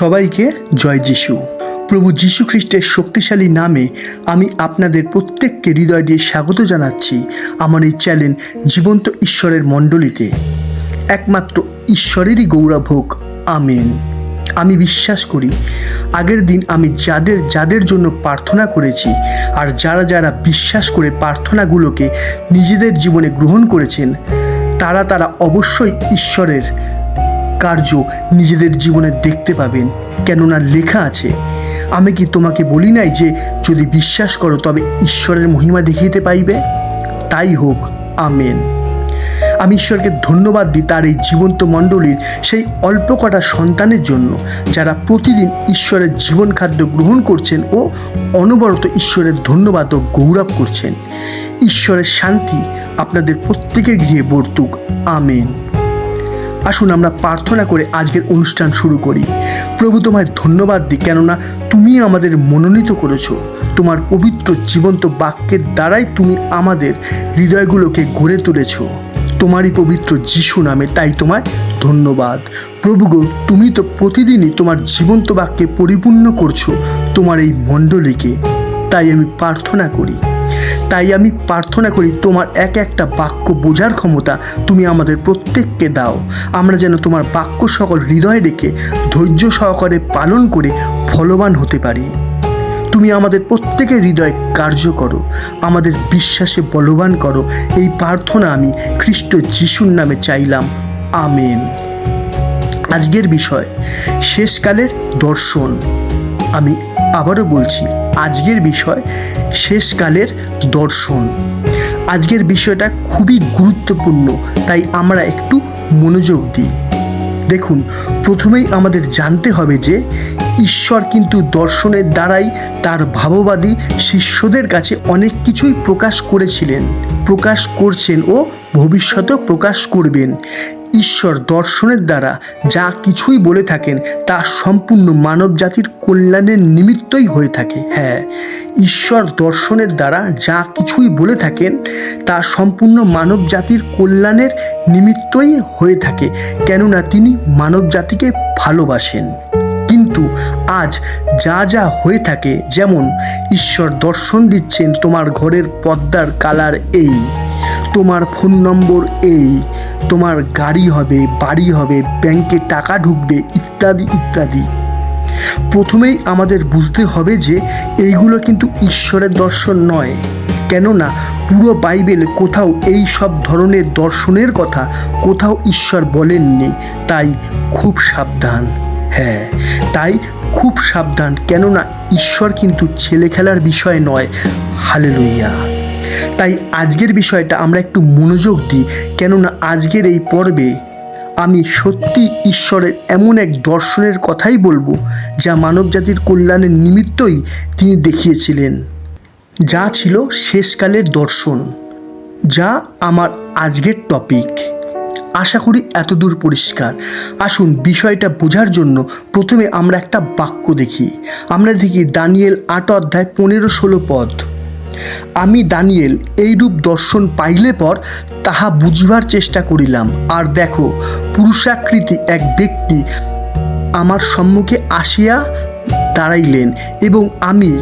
সবাইকে জয় যিশু। প্রভু যীশু খ্রিস্টের শক্তিশালী নামে আমি আপনাদের প্রত্যেককে হৃদয় দিয়ে স্বাগত জানাচ্ছি আমার এই চ্যানেল জীবন্ত ঈশ্বরের মণ্ডলীতে। একমাত্র ঈশ্বরেরই গৌরব হোক আমেন। আমি বিশ্বাস করি, আগের দিন আমি যাদের যাদের জন্য প্রার্থনা করেছি আর যারা যারা বিশ্বাস করে প্রার্থনাগুলোকে নিজেদের জীবনে গ্রহণ করেছেন, তারা তারা অবশ্যই ঈশ্বরের কার্য নিজেদের জীবনে দেখতে পাবেন। কেননা লেখা আছে, আমি কি তোমাকে বলি নাই যে যদি বিশ্বাস করো তবে ঈশ্বরের মহিমা দেখিতে পাইবে? তাই হোক, আমেন। আমি ঈশ্বরকে ধন্যবাদ দিই তার এই জীবন্ত মণ্ডলীর সেই অল্প কটা সন্তানের জন্য, যারা প্রতিদিন ঈশ্বরের জীবন খাদ্য গ্রহণ করছেন ও অনবরত ঈশ্বরের ধন্যবাদ ও গৌরব করছেন। ঈশ্বরের শান্তি আপনাদের প্রত্যেকের গৃহে বর্তুক, আমেন। আসুন আমরা প্রার্থনা করে আজকের অনুষ্ঠান শুরু করি। প্রভু তোমায় ধন্যবাদ দিই, কেননা তুমি আমাদের মনোনীত করেছ। তোমার পবিত্র জীবন্ত বাক্যের দ্বারাই তুমি আমাদের হৃদয়গুলোকে গড়ে তুলেছো। তোমারই পবিত্র যিশু নামে তাই তোমায় ধন্যবাদ। প্রভু গো, তুমি তো প্রতিদিনই তোমার জীবন্ত বাক্যে পরিপূর্ণ করছ তোমার এই মণ্ডলীকে। তাই আমি প্রার্থনা করি তাই আমি প্রার্থনা করি তোমার এক একটা বাক্য বোঝার ক্ষমতা তুমি আমাদের প্রত্যেককে দাও। আমরা যেন তোমার বাক্য সকল হৃদয়ে রেখে ধৈর্য সহকারে পালন করে ফলবান হতে পারি। তুমি আমাদের প্রত্যেকের হৃদয় কার্য করো, আমাদের বিশ্বাসে বলবান করো। এই প্রার্থনা আমি খ্রিস্ট যিশুর নামে চাইলাম। আমেন। আজকের বিষয়, শেষকালের দর্শন। আমি আবারও বলছি আজকের বিষয় শেষকালের দর্শন। আজকের বিষয়টা খুবই গুরুত্বপূর্ণ, তাই আমরা একটু মনোযোগ দিই। দেখুন, প্রথমেই আমাদের জানতে হবে যে ঈশ্বর কিন্তু দর্শনের দ্বারাই তার ভাববাদী শিষ্যদের কাছে অনেক কিছুই প্রকাশ করেছিলেন, প্রকাশ করছেন ও ভবিষ্যতেও প্রকাশ করবেন। ঈশ্বর দর্শনের দ্বারা যা কিছুই বলে থাকেন, তা সম্পূর্ণ মানব জাতির কল্যাণের নিমিত্তই হয়ে থাকে। হ্যাঁ ঈশ্বর দর্শনের দ্বারা যা কিছুই বলে থাকেন, তা সম্পূর্ণ মানব জাতির কল্যাণের নিমিত্তই হয়ে থাকে, কেননা তিনি মানব জাতিকে ভালোবাসেন। কিন্তু আজ যা যা হয়ে থাকে, যেমন ঈশ্বর দর্শন দিচ্ছেন তোমার ঘরের পদ্মার কালার এই। তোমার ফোন নম্বর এই, তোমার গাড়ি হবে, বাড়ি হবে, ব্যাংকে টাকা ঢুকবে, ইত্যাদি ইত্যাদি। প্রথমেই আমাদের বুঝতে হবে যে এইগুলো কিন্তু ঈশ্বরের দর্শন নয়। কেননা পুরো বাইবেল কোথাও এই সব ধরনের দর্শনের কথা কোথাও ঈশ্বর বলেননি। তাই খুব সাবধান। হ্যাঁ তাই খুব সাবধান। কেননা ঈশ্বর কিন্তু ছেলে খেলার বিষয় নয়। হালেলুইয়া তাই আজকের বিষয়টা আমরা একটু মনোযোগ দিই, কেননা আজকের এই পর্বে আমি সত্যি ঈশ্বরের এমন এক দর্শনের কথাই বলব, যা মানবজাতির কল্যাণের নিমিত্তই তিনি দেখিয়েছিলেন। যা ছিল শেষকালের দর্শন, যা আমার আজকের টপিক আশা করি এতদূর পরিষ্কার। আসুন বিষয়টা বোঝার জন্য প্রথমে আমরা একটা বাক্য দেখি। আমরা দেখি দানিয়েল আট অধ্যায় পনেরো ষোলো পদ। আমি দানিয়েল এইরূপ দর্শন পাইলে পর তাহা বুঝিবার চেষ্টা করিলাম। আর দেখো, পুরুষাকৃতি এক ব্যক্তি আমার সম্মুখে আসিয়া দাঁড়াইলেন এবং আমি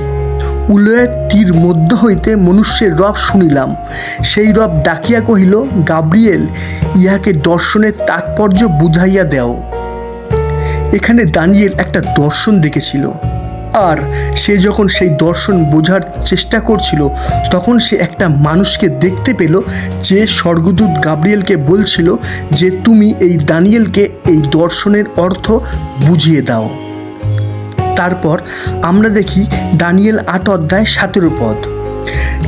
উলয়ের তীর মধ্য হইতে মনুষ্যের রব শুনিলাম। সেই রব ডাকিয়া কহিল, গাব্রিয়েল, ইহাকে দর্শনের তাৎপর্য বুঝাইয়া দেও। এখানে দানিয়েল একটা দর্শন দেখেছিল। আর সে যখন সেই দর্শন বোঝার চেষ্টা করছিল, তখন সে একটা মানুষকে দেখতে পেল যে স্বর্গদূত গাব্রিয়েলকে বলছিল যে, তুমি এই দানিয়েলকে এই দর্শনের অর্থ বুঝিয়ে দাও। তারপর আমরা দেখি দানিয়েল আট অধ্যায় সতেরো পদ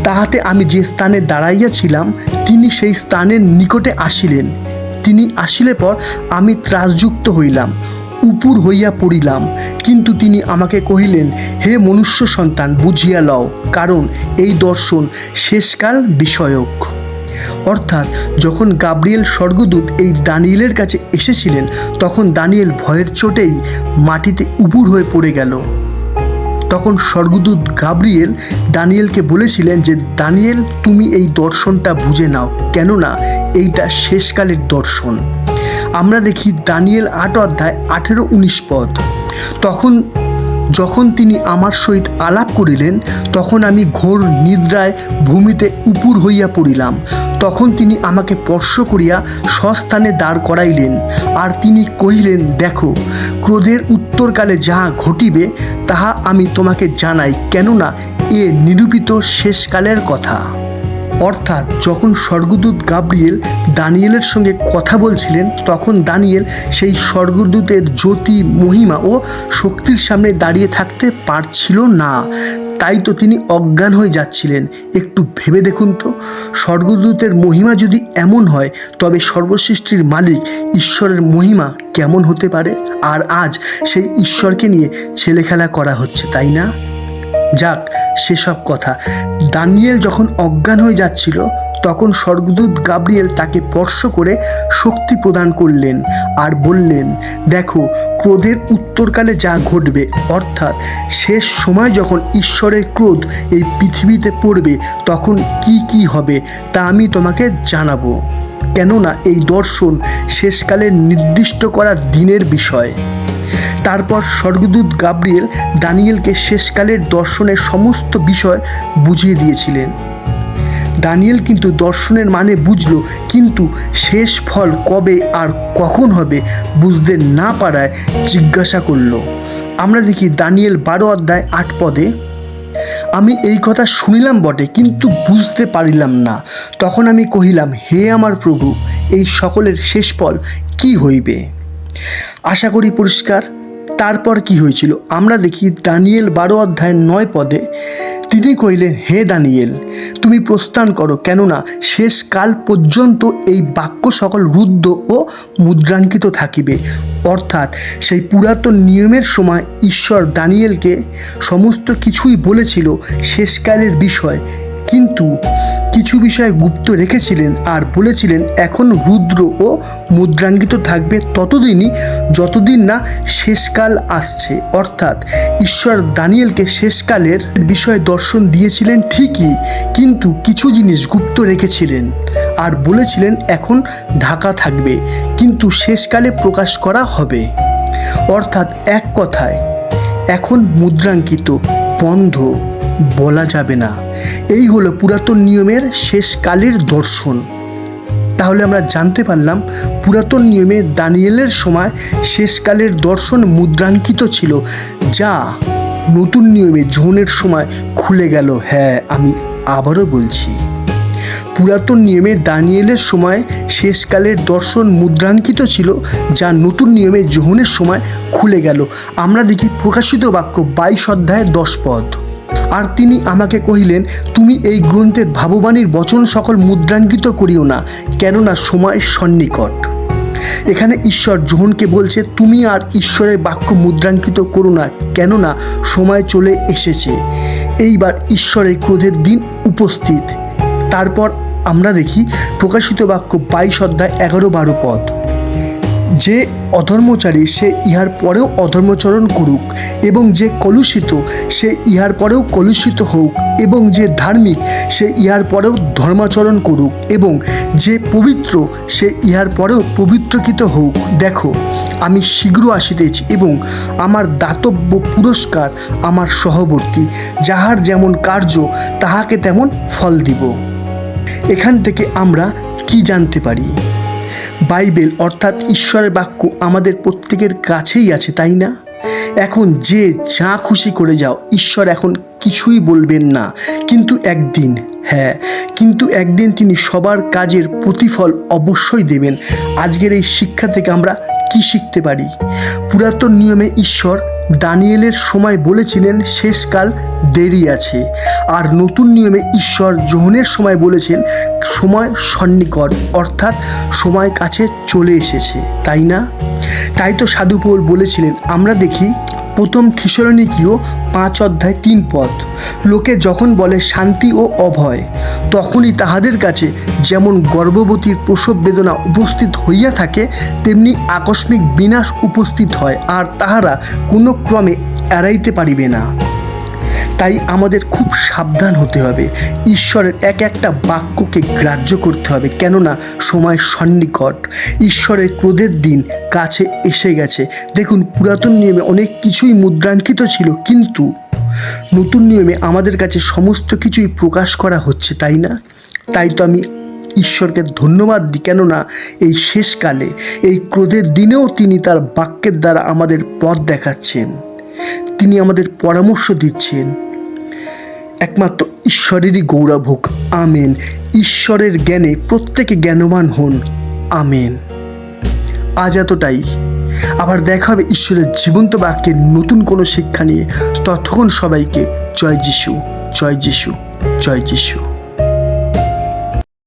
তাহাতে আমি যে স্থানে দাঁড়াইয়াছিলাম, তিনি সেই স্থানের নিকটে আসিলেন। তিনি আসিলে পর আমি ত্রাসযুক্ত হইলাম। উপুর হইয়া পড়িলাম। কিন্তু তিনি আমাকে কহিলেন, হে মনুষ্য সন্তান, বুঝিয়া লও, কারণ এই দর্শন শেষকাল বিষয়ক। অর্থাৎ যখন গাব্রিয়েল স্বর্গদূত এই দানিয়েলের কাছে এসেছিলেন, তখন দানিয়েল ভয়ের চোটেই মাটিতে উপুর হয়ে পড়ে গেল। তখন স্বর্গদূত গাব্রিয়েল দানিয়েলকে বলেছিলেন যে, দানিয়েল, তুমি এই দর্শনটা বুঝে নাও, কেননা এইটা শেষকালের দর্শন। আমরা দেখি দানিয়েল আট অধ্যায় আঠেরো উনিশ পদ। তখন, যখন তিনি আমার সহিত আলাপ করিলেন, তখন আমি ঘোর নিদ্রায় ভূমিতে উপুর হইয়া পড়িলাম। তখন তিনি আমাকে স্পর্শ করিয়া স্বস্থানে দাঁড় করাইলেন। আর তিনি কহিলেন, দেখো, ক্রোধের উত্তরকালে যাহা ঘটিবে, তাহা আমি তোমাকে জানাই। কেননা, এ নিরূপিত শেষকালের কথা। অর্থাৎ যখন স্বর্গদূত গাব্রিয়েল দানিয়েলের সঙ্গে কথা বলছিলেন, তখন দানিয়েল সেই স্বর্গদূতের জ্যোতি, মহিমা ও শক্তির সামনে দাঁড়িয়ে থাকতে পারছিল না। তাই তো তিনি অজ্ঞান হয়ে যাচ্ছিলেন। একটু ভেবে দেখুন তো, স্বর্গদূতের মহিমা যদি এমন হয়, তবে সর্বসৃষ্টির মালিক ঈশ্বরের মহিমা কেমন হতে পারে? আর আজ সেই ঈশ্বরকে নিয়ে ছেলেখেলা করা হচ্ছে, তাই না? যাক, সেসব কথা। দানিয়েল যখন অজ্ঞান হয়ে যাচ্ছিল, তখন স্বর্গদূত গাব্রিয়েল তাকে স্পর্শ করে শক্তি প্রদান করলেন আর বললেন, দেখো, ক্রোধের উত্তরকালে যা ঘটবে, অর্থাৎ শেষ সময় যখন ঈশ্বরের ক্রোধ এই পৃথিবীতে পড়বে, তখন কি কি হবে তা আমি তোমাকে জানাব। কেননা এই দর্শন শেষকালে নির্দিষ্ট করা দিনের বিষয়। তারপর স্বর্গদূত গাব্রিয়েল দানিয়েলকে শেষকালের দর্শনের সমস্ত বিষয় বুঝিয়ে দিয়েছিলেন। দানিয়েল কিন্তু দর্শনের মানে বুঝল, কিন্তু শেষ ফল কবে আর কখন হবে বুঝতে না পারায় জিজ্ঞাসা করল। আমরা দেখি দানিয়েল বারো অধ্যায় আট পদে, আমি এই কথা শুনিলাম বটে, কিন্তু বুঝতে পারিলাম না। তখন আমি কহিলাম, হে আমার প্রভু, এই সকলের শেষ ফল কি হইবে? আশা করি পরিষ্কার তারপর কি হয়েছিল? আমরা দেখি দানিয়েল বারো অধ্যায় নয় পদে, তিনি কহিলেন, হে দানিয়েল, তুমি প্রস্থান করো, কেননা শেষ কাল পর্যন্ত এই বাক্য সকল রুদ্ধ ও মুদ্রাঙ্কিত থাকিবে। অর্থাৎ সেই পুরাতন নিয়মের সময় ঈশ্বর দানিয়েলকে সমস্ত কিছুই বলেছিল শেষকালের বিষয়। কিন্তু কিছু বিষয় গুপ্ত রেখেছিলেন আর বলেছিলেন, এখন রুদ্র ও মুদ্রাঙ্কিত থাকবে ততদিনই যতদিন না শেষকাল আসছে। অর্থাৎ ঈশ্বর দানিয়েলকে শেষকালের বিষয় দর্শন দিয়েছিলেন ঠিকই, কিন্তু কিছু জিনিস গুপ্ত রেখেছিলেন আর বলেছিলেন, এখন ঢাকা থাকবে, কিন্তু শেষকালে প্রকাশ করা হবে। অর্থাৎ এক কথায়, এখন মুদ্রাঙ্কিত, বন্ধ। বলা যাবে না। এই হলো পুরাতন নিয়মের শেষকালের দর্শন। তাহলে আমরা জানতে পারলাম, পুরাতন নিয়মে দানিয়েলের সময় শেষকালের দর্শন মুদ্রাঙ্কিত ছিল, যা নতুন নিয়মে জোনের সময় খুলে গেল। হ্যাঁ আমি আবারও বলছি, পুরাতন নিয়মে দানিয়েলের সময় শেষকালের দর্শন মুদ্রাঙ্কিত ছিল, যা নতুন নিয়মে যোহনের সময় খুলে গেল। আমরা দেখি প্রকাশিত বাক্য বাইশ অধ্যায় দশ পদ। আর তিনি আমাকে কহিলেন, তুমি এই গ্রন্থের ভাববাণীর বচন সকল মুদ্রাঙ্কিত করিও না, কেননা সময় সন্নিকট। এখানে ঈশ্বর জোহনকে বলছে, তুমি আর ঈশ্বরের বাক্য মুদ্রাঙ্কিত করো না, কেননা সময় চলে এসেছে। এইবার ঈশ্বরের ক্রোধের দিন উপস্থিত। তারপর আমরা দেখি, প্রকাশিত বাক্য বাইশ অধ্যায় এগারো বারো পদ। যে অধর্মচারী সে ইহার পরেও অধর্মচরণ করুক এবং যে কলুষিত সে ইহার পরেও কলুষিত হোক এবং যে ধার্মিক সে ইহার পরেও ধর্মাচরণ করুক এবং যে পবিত্র সে ইহার পরেও পবিত্রকৃত হোক। দেখো, আমি শীঘ্র আসিতেছি এবং আমার দাতব্য পুরস্কার আমার সহবর্তী, যাহার যেমন কার্য, তাহাকে তেমন ফল দিব। এখান থেকে আমরা কি জানতে পারি? বাইবেল অর্থাৎ ঈশ্বরের বাক্য আমাদের প্রত্যেকের কাছেই আছে, তাই না? এখন যে যা খুশি করে যাও, ঈশ্বর এখন কিছুই বলবেন না। কিন্তু একদিন হ্যাঁ কিন্তু একদিন তিনি সবার কাজের প্রতিফল অবশ্যই দেবেন। আজকের এই শিক্ষা থেকে আমরা কি শিখতে পারি? পুরাতন নিয়মে ঈশ্বর দানিয়েলের সময় বলেছিলেন, শেষকাল দেরি আছে। আর নতুন নিয়মে ঈশ্বর যোহনের সময় বলেছেন, সময় সন্নিকট, অর্থাৎ সময় কাছে চলে এসেছে। তাই না? তাই তো সাধুপৌল বলেছিলেন, আমরা দেখি প্রথম থিসরণিকীয় পাঁচ অধ্যায় তিন পদ। লোকে যখন বলে শান্তি ও অভয়, তখনই তাহাদের কাছে যেমন গর্ভবতীর প্রসব বেদনা উপস্থিত হইয়া থাকে, তেমনি আকস্মিক বিনাশ উপস্থিত হয়, আর তাহারা কোনো ক্রমে এড়াইতে পারিবে না। তাই আমাদের খুব সাবধান হতে হবে। ঈশ্বরের এক একটা বাক্যকে গ্রাহ্য করতে হবে, কেননা সময় সন্নিকট। ঈশ্বরের ক্রোধের দিন কাছে এসে গেছে। দেখুন, পুরাতন নিয়মে অনেক কিছুই মুদ্রাঙ্কিত ছিল, কিন্তু নতুন নিয়মে আমাদের কাছে সমস্ত কিছুই প্রকাশ করা হচ্ছে, তাই না? তাই তো আমি ঈশ্বরকে ধন্যবাদ দিই, কেননা এই শেষকালে, এই ক্রোধের দিনেও তিনি তার বাক্যের দ্বারা আমাদের পথ দেখাচ্ছেন। তিনি আমাদের পরামর্শ দিচ্ছেন। একমাত্র ঈশ্বরেরই গৌরব হোক আমেন। ঈশ্বরের জ্ঞানে প্রত্যেকে জ্ঞানবান হন। আমেন। আজ এতটাই। আবার দেখা হবে ঈশ্বরের জীবন্ত বাক্যের নতুন কোনো শিক্ষা নিয়ে। ততক্ষণ সবাইকে জয় যিশু জয় যিশু জয় যিশু।